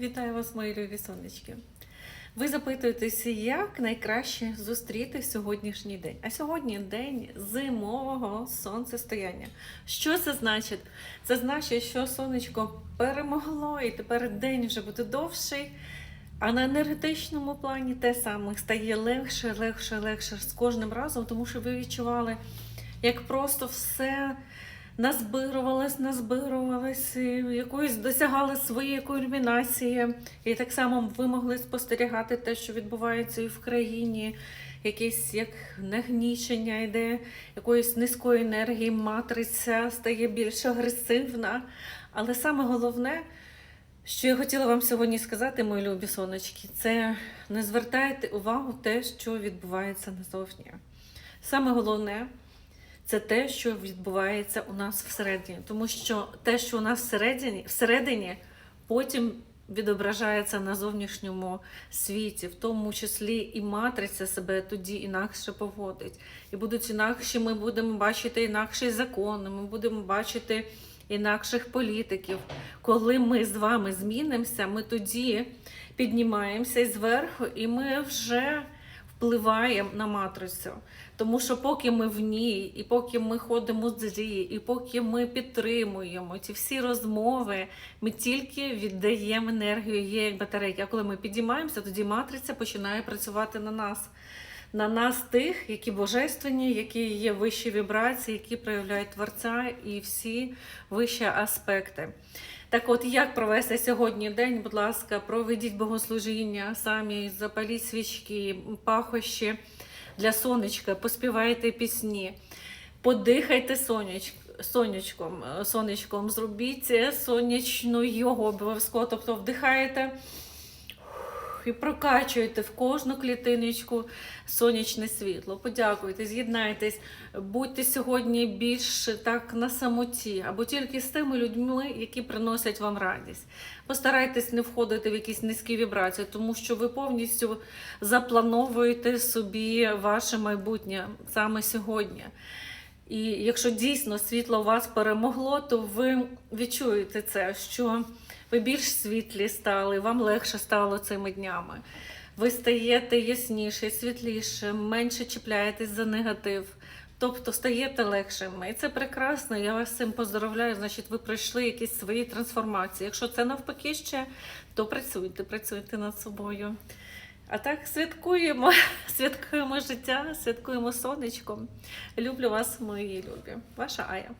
Вітаю вас, мої любі сонечки. Ви запитуєтеся, як найкраще зустріти сьогоднішній день. А сьогодні день зимового сонцестояння. Що це значить? Це значить, що сонечко перемогло, і тепер день вже буде довший. А на енергетичному плані те саме стає легше, легше, легше з кожним разом, тому що ви відчували, як просто все назбирувалось, назбирувалось, якоїсь досягали своєї кульмінації. І так само ви могли спостерігати те, що відбувається і в країні, якесь як нагнічення йде, якоїсь низької енергії, матриця стає більш агресивна. Але саме головне, що я хотіла вам сьогодні сказати, мої любі сонечки, це не звертайте увагу те, що відбувається назовні. Саме головне це те, що відбувається у нас всередині. Тому що те, що у нас всередині, всередині потім відображається на зовнішньому світі, в тому числі і матриця себе тоді інакше поводить. І будуть інакші, ми будемо бачити інакші закони, ми будемо бачити інакших політиків. Коли ми з вами змінимося, ми тоді піднімаємося зверху, і ми вже впливаємо на матрицю. Тому що поки ми в ній, і поки ми ходимо зрі, і поки ми підтримуємо ці всі розмови, ми тільки віддаємо енергію, є батарейки. А коли ми підіймаємося, тоді матриця починає працювати на нас. На нас тих, які божественні, які є вищі вібрації, які проявляють творця і всі вищі аспекти. Так от, як провести сьогодні день, будь ласка, проведіть богослужіння, самі запаліть свічки, пахощі для сонечка, поспівайте пісні, подихайте сонечк, сонечком, сонечком, зробіть сонячну йогу обов'язково, тобто вдихаєте і прокачуєте в кожну клітиночку сонячне світло. Подякуйте, з'єднайтесь, будьте сьогодні більш так на самоті, або тільки з тими людьми, які приносять вам радість. Постарайтесь не входити в якісь низькі вібрації, тому що ви повністю заплановуєте собі ваше майбутнє саме сьогодні. І якщо дійсно світло вас перемогло, то ви відчуєте це, що ви більш світлі стали, вам легше стало цими днями. Ви стаєте ясніше, світліше, менше чіпляєтесь за негатив. Тобто стаєте легшими. І це прекрасно. Я вас з цим поздравляю. Значить, ви пройшли якісь свої трансформації. Якщо це навпаки ще, то працюйте, працюйте над собою. А так святкуємо, святкуємо життя, святкуємо сонечком. Люблю вас, мої любі. Ваша Ая.